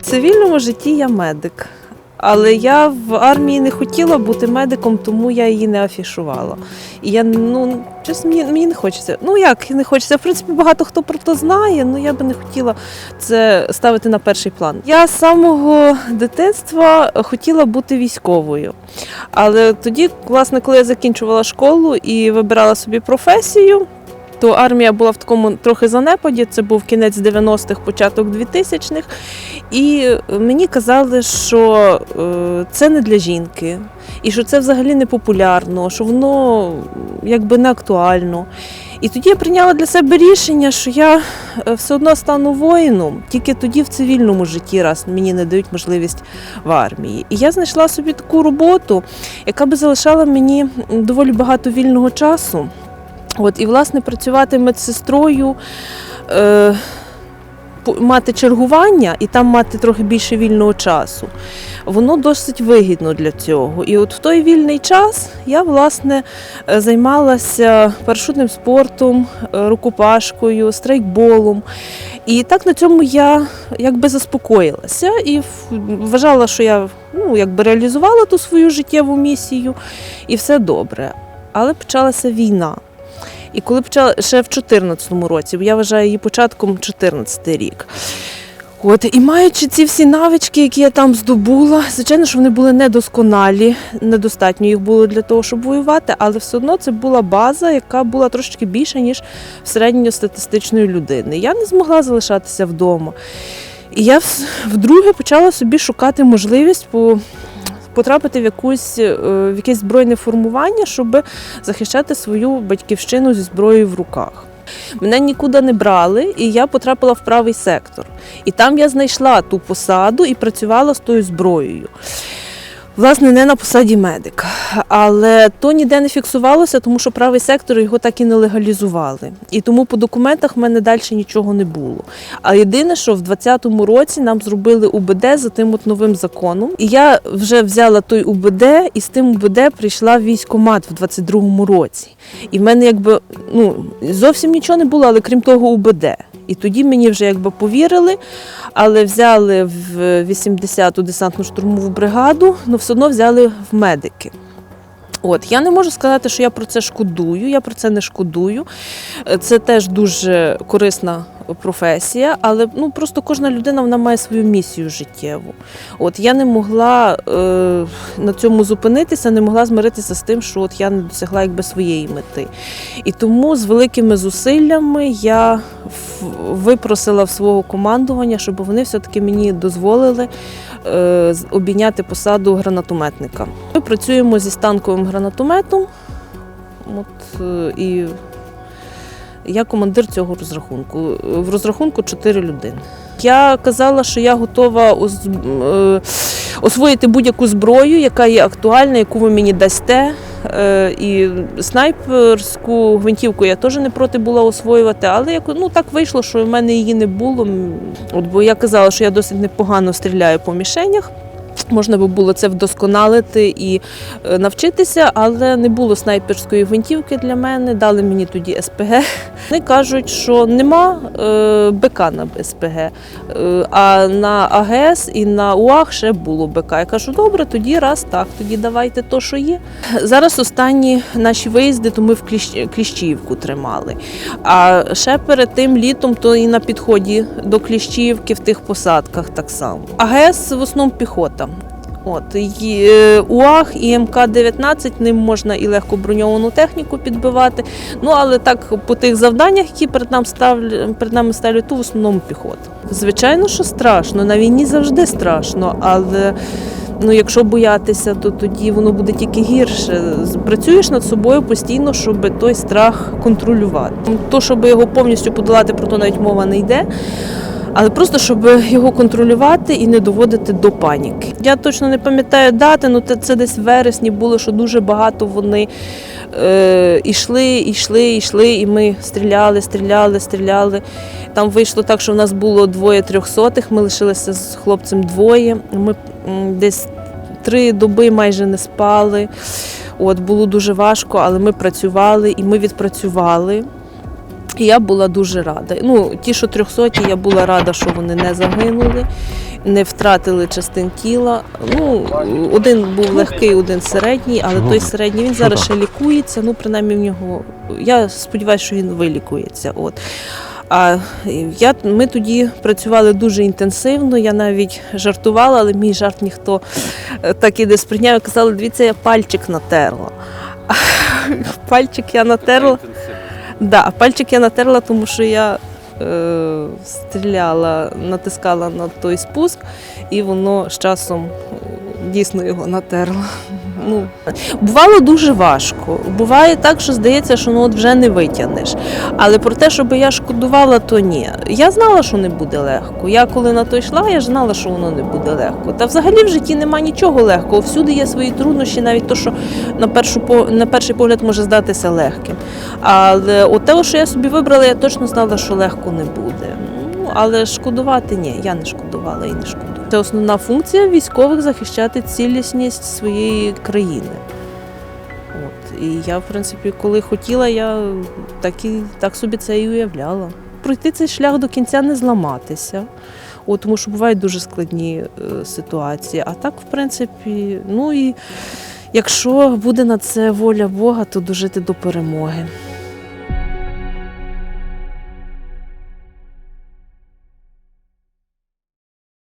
В цивільному житті я медик. Але я в армії не хотіла бути медиком, тому я її не афішувала. І я ну чесно, мені, мені не хочеться. Ну як не хочеться. В принципі, багато хто про це знає, але я би не хотіла це ставити на перший план. Я з самого дитинства хотіла бути військовою. Але тоді, власне, коли я закінчувала школу і вибирала собі професію, то армія була в такому трохи занепаді. Це був кінець 90-х, початок 2000-х. І мені казали, що е, це не для жінки, і що це взагалі не популярно, що воно якби не актуально. І тоді я прийняла для себе рішення, що я е, все одно стану воїном, тільки тоді в цивільному житті, раз мені не дають можливість в армії. І я знайшла собі таку роботу, яка би залишала мені доволі багато вільного часу. От, і, власне, працювати медсестрою. Е, мати чергування і там мати трохи більше вільного часу, воно досить вигідно для цього. І от в той вільний час я власне е, займалася парашутним спортом, е, рукопашкою, страйкболом. І так на цьому я якби заспокоїлася і вважала, що я ну, якби реалізувала ту свою життєву місію, і все добре. Але почалася війна. І коли почала ще в 2014 році, я вважаю її початком 14 рік. От, і маючи ці всі навички, які я там здобула, звичайно, що вони були недосконалі, недостатньо їх було для того, щоб воювати, але все одно це була база, яка була трошки більша, ніж середньостатистичної людини. Я не змогла залишатися вдома. І я вдруге почала собі шукати можливість по. Потрапити в якусь е, в якесь збройне формування, щоб захищати свою батьківщину зі зброєю в руках. Мене нікуди не брали, і я потрапила в правий сектор. І там я знайшла ту посаду і працювала з тою зброєю. Власне, не на посаді медика. Але то ніде не фіксувалося, тому що правий сектор його так і не легалізували. І тому по документах в мене далі нічого не було. А єдине, що в 2020 році нам зробили УБД за тим от новим законом. І я вже взяла той УБД, і з тим УБД прийшла в військкомат в 22-му році. І в мене якби ну зовсім нічого не було, але крім того, УБД. І тоді мені вже якби повірили, але взяли в 80-ту десантну штурмову бригаду, але все одно взяли в медики. От я не можу сказати, що я про це шкодую. Я про це не шкодую. Е, Це теж дуже корисна професія, але ну просто кожна людина вона має свою місію життєву. От я не могла е, на цьому зупинитися, не могла змиритися з тим, що от я не досягла якби своєї мети. І тому з великими зусиллями я випросила в свого командування, щоб вони все-таки мені дозволили е, обійняти посаду гранатометника. Ми працюємо зі станковим гранатометом. От, е, і я командир цього розрахунку. В розрахунку 4 людини. Я казала, що я готова е, освоїти будь-яку зброю, яка є актуальна, яку ви мені дасте. Е, І снайперську гвинтівку я теж не проти була освоювати, але як, ну, так вийшло, що в мене її не було. От, бо я казала, що я досить непогано стріляю по мішенях. Можна би було це вдосконалити і е, навчитися, але не було снайперської гвинтівки для мене. Дали мені тоді СПГ. Вони кажуть, що нема е, БК на СПГ, е, а на АГС і на УАГ ще було БК. Я кажу, добре, тоді раз так, тоді давайте то, що є. Зараз останні наші виїзди, то ми в Кліщ- Кліщіївку тримали. А ще перед тим літом, то і на підході до Кліщіївки в тих посадках так само. АГС в основному піхота. От і, е, УАГ і МК-19 ним можна і легко броньовану техніку підбивати. Ну але так по тих завданнях, які перед нам ставлять, перед нами ставлять, то в основному піхота. Звичайно, що страшно. На війні завжди страшно, але ну, якщо боятися, то тоді воно буде тільки гірше. Працюєш над собою постійно, щоб той страх контролювати. То, щоб його повністю подолати, про то навіть мова не йде. Але просто щоб його контролювати і не доводити до паніки. Я точно не пам'ятаю дати, ну це, десь в вересні було, що дуже багато вони е, йшли, йшли, йшли, і ми стріляли, стріляли, стріляли. Там вийшло так, що в нас було двоє трьохсотих, ми лишилися з хлопцем двоє. Ми десь три доби майже не спали. От було дуже важко, але ми працювали і ми відпрацювали. І я була дуже рада. Ну, ті, що трьохсоті, я була рада, що вони не загинули, не втратили частин тіла. Ну, один був легкий, один середній, але Чого? той середній він зараз ще лікується. Ну, принаймні в нього. Я сподіваюся, що він вилікується. От. А я, ми тоді працювали дуже інтенсивно. Я навіть жартувала, але мій жарт ніхто е, так і не сприйняв. Казали, дивіться, я пальчик натерла. Пальчик я натерла. Да, пальчик я натерла, тому що я е, стріляла, натискала на той спуск, і воно з часом е, дійсно його натерло. Ну, бувало дуже важко. Буває так, що здається, що ну от вже не витягнеш. Але про те, щоб я шкодувала, то ні. Я знала, що не буде легко. Я коли на то йшла, я ж знала, що воно не буде легко. Та взагалі в житті нема нічого легкого. Всюди є свої труднощі, навіть то, що на першу на перший погляд може здатися легким. Але от те, що я собі вибрала, я точно знала, що легко не буде. Але шкодувати ні, я не шкодувала і не шкодую. Це основна функція військових захищати цілісність своєї країни. От. І я, в принципі, коли хотіла, я так, і, так собі це і уявляла. Пройти цей шлях до кінця не зламатися. От, тому що бувають дуже складні е, ситуації. А так, в принципі, ну і якщо буде на це воля Бога, то дожити до перемоги.